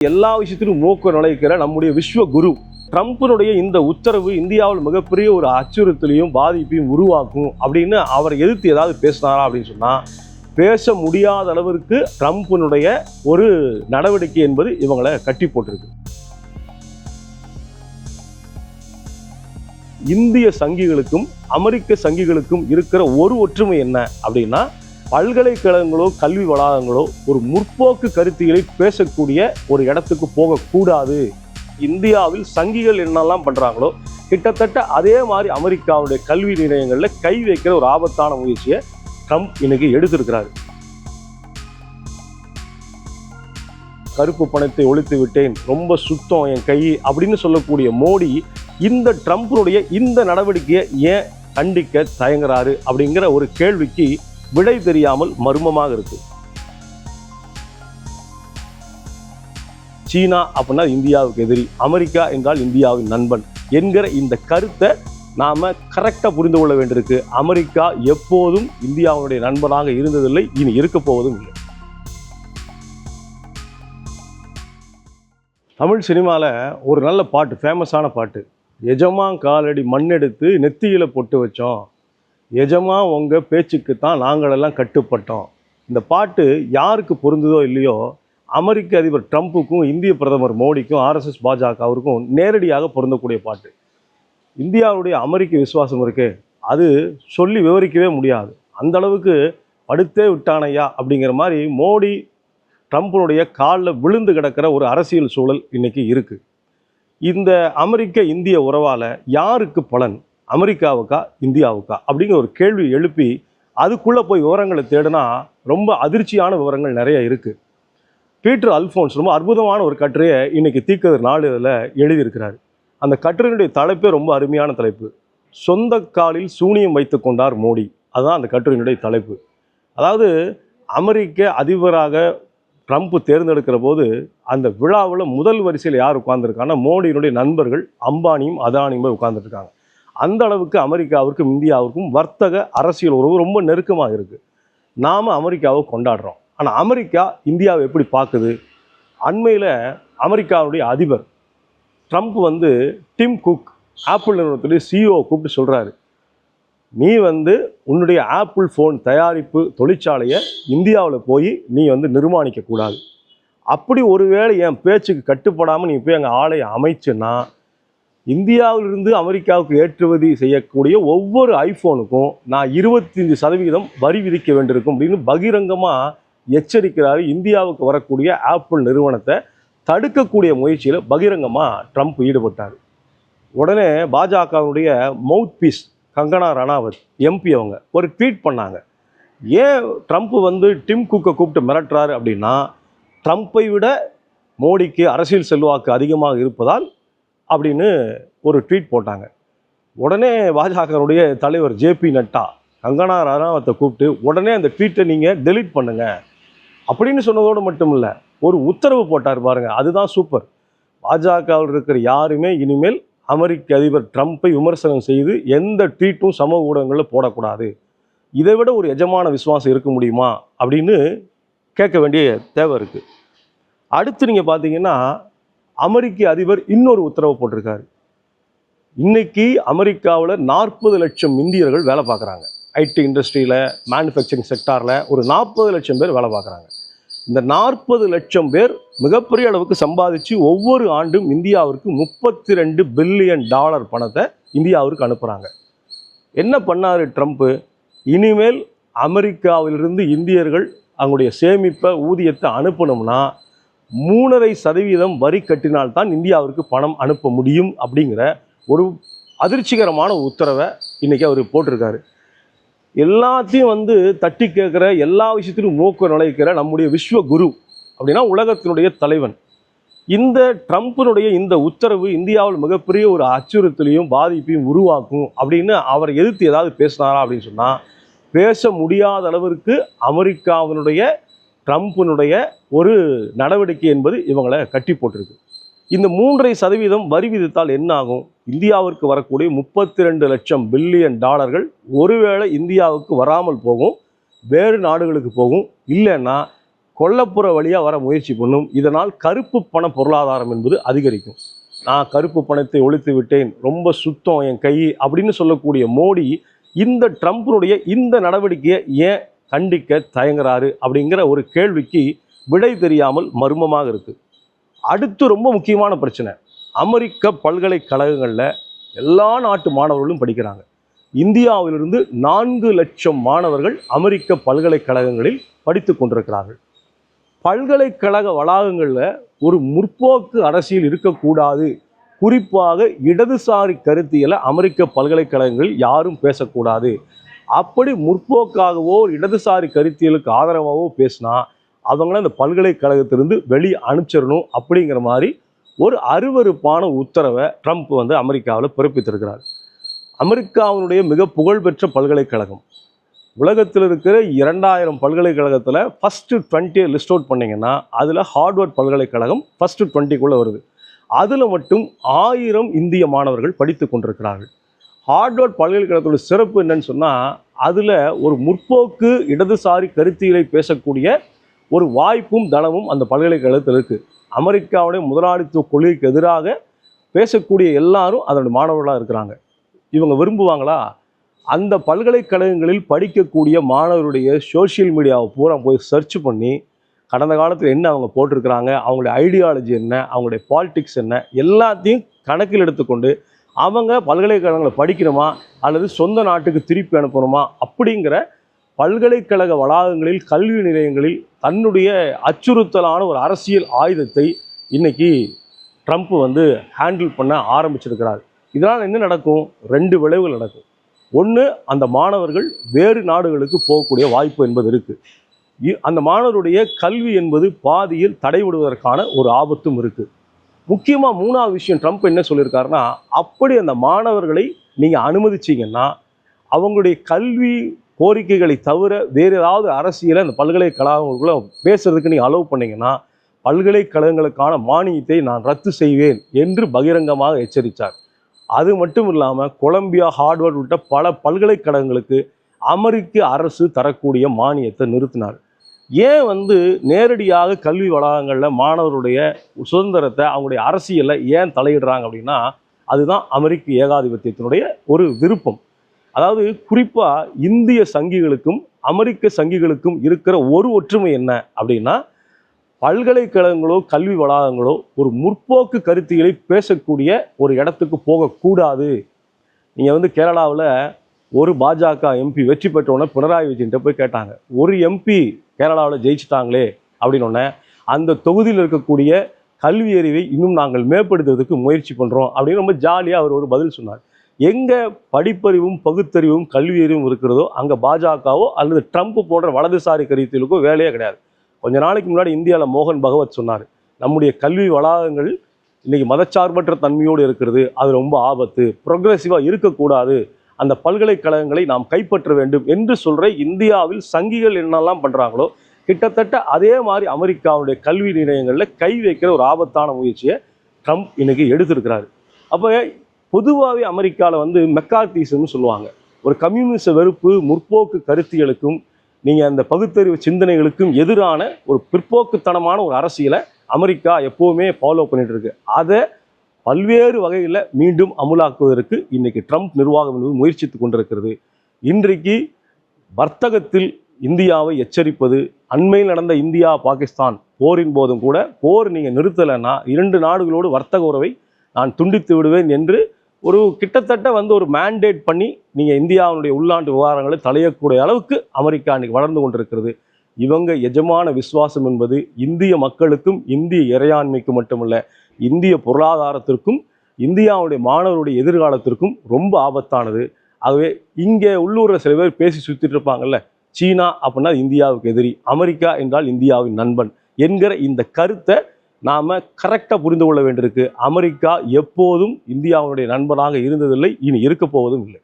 எல்லா விஷயத்திலும் மூக்க நுழைக்கிற நம்முடைய விஸ்வ குரு ட்ரம்ப்பினுடைய இந்த உத்தரவு இந்தியாவில் மிகப்பெரிய ஒரு அச்சுறுத்தலையும் பாதிப்பையும் உருவாக்கும் அப்படின்னு அவர் எதிர்த்து ஏதாவது பேசினாரா அப்படின்னு சொன்னால் பேச முடியாத அளவிற்கு ட்ரம்ப்பினுடைய ஒரு நடவடிக்கை என்பது இவங்களை கட்டி போட்டிருக்கு. இந்திய சங்கிகளுக்கும் அமெரிக்க சங்கிகளுக்கும் இருக்கிற ஒரு ஒற்றுமை என்ன அப்படின்னா பல்கலைக்கழகங்களோ கல்வி வளாகங்களோ ஒரு முற்போக்கு கருத்துக்களை பேசக்கூடிய ஒரு இடத்துக்கு போகக்கூடாது. இந்தியாவில் சங்கிகள் என்னெல்லாம் பண்ணுறாங்களோ கிட்டத்தட்ட அதே மாதிரி அமெரிக்காவுடைய கல்வி நிலையங்களில் கை வைக்கிற ஒரு ஆபத்தான முயற்சியை ட்ரம்ப் இன்னைக்கு எடுத்திருக்கிறாரு. கருப்பு பணத்தை ஒழித்து விட்டேன் ரொம்ப சுத்தம் என் கை அப்படின்னு சொல்லக்கூடிய மோடி இந்த ட்ரம்ப்னுடைய இந்த நடவடிக்கையை ஏன் கண்டிக்க தயங்குறாரு அப்படிங்கிற ஒரு கேள்விக்கு விடை தெரியாமல் மர்மமாக இருக்கு. சீனா அப்படின்னா இந்தியாவுக்கு எதிரி அமெரிக்கா என்றால் இந்தியாவின் நண்பன் என்கிற இந்த கருத்தை நாம கரெக்டாக புரிந்து கொள்ள வேண்டியிருக்கு. அமெரிக்கா எப்போதும் இந்தியாவுடைய நண்பனாக இருந்ததில்லை இனி இருக்க போவதும் இல்லை. தமிழ் சினிமாவில் ஒரு நல்ல பாட்டு ஃபேமஸான பாட்டு. எஜமான் காலடி மண்ணெடுத்து நெத்தியில் பொட்டு வச்சோம். எஜமா உங்கள் பேச்சுக்கு தான் நாங்களெல்லாம் கட்டுப்பட்டோம். இந்த பாட்டு யாருக்கு பொருந்ததோ இல்லையோ அமெரிக்க அதிபர் ட்ரம்ப்புக்கும் இந்திய பிரதமர் மோடிக்கும் ஆர்எஸ்எஸ் பாஜக அவருக்கும் நேரடியாக பொருந்தக்கூடிய பாட்டு. இந்தியாவுடைய அமெரிக்க விசுவாசம் இருக்குது அது சொல்லி விவரிக்கவே முடியாது. அந்த அளவுக்கு படுத்தே விட்டானையா அப்படிங்கிற மாதிரி மோடி ட்ரம்ப்பினுடைய காலில் விழுந்து கிடக்கிற ஒரு அரசியல் சூழல் இன்றைக்கி இருக்குது இந்த அமெரிக்க இந்திய உறவால் யாருக்கு பலன்? அமெரிக்காவுக்கா இந்தியாவுக்கா? அப்படிங்கிற ஒரு கேள்வி எழுப்பி அதுக்குள்ளே போய் விவரங்களை தேடினா ரொம்ப அதிர்ச்சியான விவரங்கள் நிறைய இருக்குது பீட்டர் அல்ஃபோன்ஸ் ரொம்ப அற்புதமான ஒரு கட்டுரையை இன்றைக்கி தீக்கதர் நாளிதழில் எழுதியிருக்கிறார். அந்த கட்டுரையினுடைய தலைப்பே ரொம்ப அருமையான தலைப்பு. சொந்த காலில் சூனியம் வைத்து கொண்டார் மோடி. அதுதான் அந்த கட்டுரையினுடைய தலைப்பு. அதாவது அமெரிக்க அதிபராக ட்ரம்ப் தேர்ந்தெடுக்கிற போது அந்த விழாவில் முதல் வரிசையில் யார் உட்கார்ந்துருக்காங்கன்னா மோடியினுடைய நண்பர்கள் அம்பானியும் அதானியும் போய் உட்கார்ந்துட்டு அந்த அளவுக்கு அமெரிக்காவிற்கும் இந்தியாவிற்கும் வர்த்தக அரசியல் உறவு ரொம்ப நெருக்கமாக இருக்குது நாம் அமெரிக்காவை கொண்டாடுறோம். ஆனால் அமெரிக்கா இந்தியாவை எப்படி பார்க்குது? அண்மையில் அமெரிக்காவுடைய அதிபர் ட்ரம்ப் வந்து டிம் குக் ஆப்பிள் நிறுவனத்துடைய சிஇஓ கூப்பிட்டு சொல்கிறாரு நீ வந்து உன்னுடைய ஆப்பிள் ஃபோன் தயாரிப்பு தொழிற்சாலையை இந்தியாவில் போய் நீ வந்து நிர்மாணிக்கக்கூடாது. அப்படி ஒருவேளை என் பேச்சுக்கு கட்டுப்படாமல் நீ போய் எங்கள் ஆலையை அமைச்சுன்னா இந்தியாவிலிருந்து அமெரிக்காவுக்கு ஏற்றுமதி செய்யக்கூடிய ஒவ்வொரு ஐஃபோனுக்கும் நான் இருபத்தஞ்சு சதவீதம் வரி விதிக்க வேண்டியிருக்கும் அப்படின்னு பகிரங்கமாக எச்சரிக்கிறாரு இந்தியாவுக்கு வரக்கூடிய ஆப்பிள் நிறுவனத்தை தடுக்கக்கூடிய முயற்சியில் பகிரங்கமாக ட்ரம்ப் ஈடுபட்டார். உடனே பாஜகவுடைய மவுத் பீஸ் கங்கனா ரணாவத் எம்பி அவங்க ஒரு ட்வீட் பண்ணாங்க. ஏன் ட்ரம்ப் வந்து டிம் குக்கை கூப்பிட்டு மிரட்டுறாரு அப்படின்னா ட்ரம்ப்பை விட மோடிக்கு அரசியல் செல்வாக்கு அதிகமாக இருப்பதால் அப்படின்னு ஒரு ட்வீட் போட்டாங்க. உடனே பாஜகவுடைய தலைவர் ஜேபி நட்டா கங்கனா ரனாவத்தை கூப்பிட்டு உடனே அந்த ட்வீட்டை நீங்கள் டெலீட் பண்ணுங்க. அப்படின்னு சொன்னதோடு மட்டும் இல்லை ஒரு உத்தரவு போட்டார் பாருங்கள் அதுதான் சூப்பர் பாஜகவில் இருக்கிற யாருமே இனிமேல் அமெரிக்க அதிபர் ட்ரம்ப்பை விமர்சனம் செய்து எந்த ட்வீட்டும் சமூக ஊடகங்களில் போடக்கூடாது. இதை விட ஒரு எஜமான விசுவாசம் இருக்க முடியுமா? அப்படின்னு கேட்க வேண்டிய தேவை இருக்குது அடுத்து நீங்கள் பார்த்தீங்கன்னா அமெரிக்க அதிபர் இன்னொரு உத்தரவு போட்டிருக்காரு. இன்னைக்கு அமெரிக்காவில் நாற்பது லட்சம் இந்தியர்கள் வேலை பார்க்குறாங்க. ஐடி இண்டஸ்ட்ரியில் மேனுஃபேக்சரிங் செக்டாரில் ஒரு நாற்பது லட்சம் பேர் வேலை பார்க்குறாங்க. இந்த நாற்பது லட்சம் பேர் மிகப்பெரிய அளவுக்கு சம்பாதிச்சு ஒவ்வொரு ஆண்டும் இந்தியாவிற்கு முப்பத்தி ரெண்டு பில்லியன் டாலர் பணத்தை இந்தியாவிற்கு அனுப்புகிறாங்க என்ன பண்ணாரு ட்ரம்ப்பு இனிமேல் அமெரிக்காவிலிருந்து இந்தியர்கள் அவங்களுடைய சேமிப்பை ஊதியத்தை அனுப்பணும்னா மூணரை சதவீதம் வரி கட்டினால்தான் இந்தியாவிற்கு பணம் அனுப்ப முடியும் அப்படிங்கிற ஒரு அதிர்ச்சிகரமான உத்தரவை இன்றைக்கி அவர் போட்டிருக்காரு. எல்லாத்தையும் வந்து தட்டி கேட்குற எல்லா விஷயத்திலும் மூக்க நுழைக்கிற நம்முடைய விஸ்வ குரு அப்படின்னா உலகத்தினுடைய தலைவன். இந்த ட்ரம்ப்பினுடைய இந்த உத்தரவு இந்தியாவில் மிகப்பெரிய ஒரு அச்சுறுத்தலையும் பாதிப்பையும் உருவாக்கும் அப்படின்னு அவர் எதிர்த்து ஏதாவது பேசினாரா அப்படின்னு சொன்னால் பேச முடியாத அளவிற்கு அமெரிக்காவினுடைய ட்ரம்ப்பினுடைய ஒரு நடவடிக்கை என்பது இவங்களை கட்டி போட்டிருக்கு. இந்த மூன்றரை சதவீதம் வரி விதித்தால் என்ன ஆகும்? இந்தியாவிற்கு வரக்கூடிய முப்பத்தி ரெண்டு லட்சம் பில்லியன் டாலர்கள் ஒருவேளை இந்தியாவுக்கு வராமல் போகும் வேறு நாடுகளுக்கு போகும் இல்லைன்னா கொல்லப்புற வழியாக வர முயற்சி பண்ணும். இதனால் கருப்பு பண பொருளாதாரம் என்பது அதிகரிக்கும். நான் கருப்பு பணத்தை ஒழித்து விட்டேன் ரொம்ப சுத்தம் என் கை அப்படின்னு சொல்லக்கூடிய மோடி இந்த ட்ரம்ப்பினுடைய இந்த நடவடிக்கையை ஏன் கண்டிக்க தயங்குறாரு அப்படிங்கிற ஒரு கேள்விக்கு விடை தெரியாமல் மர்மமாக இருக்குது அடுத்து ரொம்ப முக்கியமான பிரச்சனை. அமெரிக்க பல்கலைக்கழகங்களில் எல்லா நாட்டு மாணவர்களும் படிக்கிறாங்க. இந்தியாவிலிருந்து நான்கு லட்சம் மாணவர்கள் அமெரிக்க பல்கலைக்கழகங்களில் படித்து கொண்டிருக்கிறார்கள். பல்கலைக்கழக வளாகங்களில் ஒரு முற்போக்கு அரசியல் இருக்கக்கூடாது. குறிப்பாக இடதுசாரி கருத்தியலை அமெரிக்க பல்கலைக்கழகங்களில் யாரும் பேசக்கூடாது. அப்படி முற்போக்காகவோ இடதுசாரி கருத்தியலுக்கு ஆதரவாகவோ பேசினா அவங்கள இந்த பல்கலைக்கழகத்திலிருந்து வெளியே அனுப்பிச்சிடணும் அப்படிங்கிற மாதிரி ஒரு அருவருப்பான உத்தரவை ட்ரம்ப் வந்து அமெரிக்காவில் பிறப்பித்திருக்கிறார். அமெரிக்காவினுடைய மிக புகழ்பெற்ற பல்கலைக்கழகம். உலகத்தில் இருக்கிற இரண்டாயிரம் பல்கலைக்கழகத்தில் ஃபஸ்ட்டு டுவெண்ட்டியை லிஸ்ட் அவுட் பண்ணிங்கன்னா அதில் ஹார்வர்ட் பல்கலைக்கழகம் ஃபஸ்ட்டு டுவெண்ட்டிக்குள்ளே வருது. அதில் மட்டும் ஆயிரம் இந்திய மாணவர்கள் படித்து கொண்டிருக்கிறார்கள். ஹார்ட்வேர்ட் பல்கலைக்கழகத்தோட சிறப்பு என்னன்னு சொன்னால் அதில் ஒரு முற்போக்கு இடதுசாரி கருத்தியலை பேசக்கூடிய ஒரு வாய்ப்பும் தனமும் அந்த பல்கலைக்கழகத்தில் இருக்குது அமெரிக்காவுடைய முதலாளித்துவ கொள்கைக்கு எதிராக பேசக்கூடிய எல்லாரும் அதனுடைய மாணவர்களாக இருக்கிறாங்க. இவங்க விரும்புவாங்களா? அந்த பல்கலைக்கழகங்களில் படிக்கக்கூடிய மாணவருடைய சோஷியல் மீடியாவை பூரா போய் சர்ச் பண்ணி கடந்த காலத்தில் என்ன அவங்க போட்டிருக்கிறாங்க? அவங்களுடைய ஐடியாலஜி என்ன? அவங்களுடைய பாலிடிக்ஸ் என்ன? எல்லாத்தையும் கணக்கில் எடுத்துக்கொண்டு அவங்க பல்கலைக்கழகங்களை படிக்கணுமா? அல்லது சொந்த நாட்டுக்கு திருப்பி அனுப்பணுமா? அப்படிங்கிற பல்கலைக்கழக வளாகங்களில் கல்வி நிலையங்களில் தன்னுடைய அச்சுறுத்தலான ஒரு அரசியல் ஆயுதத்தை இன்னைக்கு ட்ரம்ப் வந்து ஹேண்டில் பண்ண ஆரம்பிச்சிருக்கிறார். இதனால் என்ன நடக்கும்? ரெண்டு விளைவுகள் நடக்கும். ஒன்று அந்த மாணவர்கள் வேறு நாடுகளுக்கு போகக்கூடிய வாய்ப்பு என்பது இருக்குது அந்த மாணவருடைய கல்வி என்பது பாதியில் தடைவிடுவதற்கான ஒரு ஆபத்தும் இருக்குது முக்கியமாக மூணாவது விஷயம் ட்ரம்ப் என்ன சொல்லியிருக்காருன்னா அப்படி அந்த மாணவர்களை நீங்கள் அனுமதிச்சிங்கன்னா அவங்களுடைய கல்வி கோரிக்கைகளை தவிர வேறு ஏதாவது அரசியலை அந்த பல்கலைக்கழகங்களுக்குள்ள பேசுறதுக்கு நீங்கள் அலோவ் பண்ணிங்கன்னா பல்கலைக்கழகங்களுக்கான மானியத்தை நான் ரத்து செய்வேன் என்று பகிரங்கமாக எச்சரித்தார். அது மட்டும் இல்லாமல் கொலம்பியா ஹார்வர்ட் உள்ளிட்ட பல பல்கலைக்கழகங்களுக்கு அமெரிக்க அரசு தரக்கூடிய மானியத்தை நிறுத்தினார். ஏன் வந்து நேரடியாக கல்வி வளாகங்களில் மாணவருடைய சுதந்திரத்தை அவங்களுடைய அரசியலை ஏன் தலையிடுறாங்க அப்படின்னா அதுதான் அமெரிக்க ஏகாதிபத்தியத்தினுடைய ஒரு விருப்பம். அதாவது குறிப்பாக இந்திய சங்கிகளுக்கும் அமெரிக்க சங்கிகளுக்கும் இருக்கிற ஒரு ஒற்றுமை என்ன அப்படின்னா பல்கலைக்கழகங்களோ கல்வி வளாகங்களோ ஒரு முற்போக்கு கருத்தியலை பேசக்கூடிய ஒரு இடத்துக்கு போகக்கூடாது. நீங்கள் வந்து கேரளாவில் ஒரு பாஜக எம்பி வெற்றி பெற்றோன்னே பினராயி விஜயன்ட்ட போய் கேட்டாங்க. ஒரு எம்பி கேரளாவில் ஜெயிச்சிட்டாங்களே அப்படின்னோடனே அந்த தொகுதியில் இருக்கக்கூடிய கல்வி அறிவை இன்னும் நாங்கள் மேம்படுத்துவதற்கு முயற்சி பண்ணுறோம் அப்படின்னு ரொம்ப ஜாலியாக அவர் ஒரு பதில் சொன்னார். எங்கே படிப்பறிவும் பகுத்தறிவும் கல்வி அறிவும் இருக்கிறதோ அங்கே பாஜகவோ அல்லது ட்ரம்ப் போன்ற வலதுசாரி கருத்திலுக்கோ வேலையே கிடையாது. கொஞ்ச நாளைக்கு முன்னாடி இந்தியாவில் மோகன் பகவத் சொன்னார். நம்முடைய கல்வி வளாகங்கள் இன்றைக்கி மதச்சார்பற்ற தன்மையோடு இருக்கிறது. அது ரொம்ப ஆபத்து. ப்ரொக்ரெசிவாக இருக்கக்கூடாது. அந்த பல்கலைக்கழகங்களை நாம் கைப்பற்ற வேண்டும் என்று சொல்கிற இந்தியாவில் சங்கிகள் என்னெல்லாம் பண்ணுறாங்களோ கிட்டத்தட்ட அதே மாதிரி அமெரிக்காவுடைய கல்வி நிலையங்களில் கை வைக்கிற ஒரு ஆபத்தான முயற்சியை ட்ரம்ப் இன்னைக்கு எடுத்திருக்கிறாரு. அப்போ பொதுவாகவே அமெரிக்காவில் வந்து மெக்கார்த்திசம்னு சொல்லுவாங்க. ஒரு கம்யூனிச வெறுப்பு முற்போக்கு கருத்தியலுக்கும் நீங்கள் அந்த பகுத்தறிவு சிந்தனைகளுக்கும் எதிரான ஒரு பிற்போக்குத்தனமான ஒரு அரசியலை அமெரிக்கா எப்போவுமே ஃபாலோ பண்ணிட்டு இருக்கு. அதை பல்வேறு வகையில் மீண்டும் அமுலாக்குவதற்கு இன்றைக்கு ட்ரம்ப் நிர்வாகம் என்பது முயற்சித்து கொண்டிருக்கிறது. இன்றைக்கு வர்த்தகத்தில் இந்தியாவை எச்சரிப்பது அண்மையில் நடந்த இந்தியா பாகிஸ்தான் போரின் போதும் கூட போர் நீங்கள் நிறுத்தலைன்னா இரண்டு நாடுகளோடு வர்த்தக உறவை நான் துண்டித்து விடுவேன் என்று ஒரு கிட்டத்தட்ட வந்து ஒரு மேண்டேட் பண்ணி நீங்கள் இந்தியாவினுடைய உள்நாட்டு விவகாரங்களை தலையக்கூடிய அளவுக்கு அமெரிக்கா அன்றைக்கி வளர்ந்து கொண்டிருக்கிறது. இவங்க எஜமான விசுவாசம் என்பது இந்திய மக்களுக்கும் இந்திய இறையாண்மைக்கும் மட்டுமல்ல இந்திய பொருளாதாரத்திற்கும் இந்தியாவுடைய மாணவருடைய எதிர்காலத்திற்கும் ரொம்ப ஆபத்தானது. ஆகவே இங்கே உள்ளூரில் சில பேர் பேசி சுற்றிட்டு இருப்பாங்கல்ல சீனா அப்படின்னா இந்தியாவுக்கு எதிரி அமெரிக்கா என்றால் இந்தியாவின் நண்பன் என்கிற இந்த கருத்தை நாம் கரெக்டாக புரிந்து கொள்ள வேண்டியிருக்கு. அமெரிக்கா எப்போதும் இந்தியாவுடைய நண்பனாக இருந்ததில்லை இனி இருக்க போவதும் இல்லை.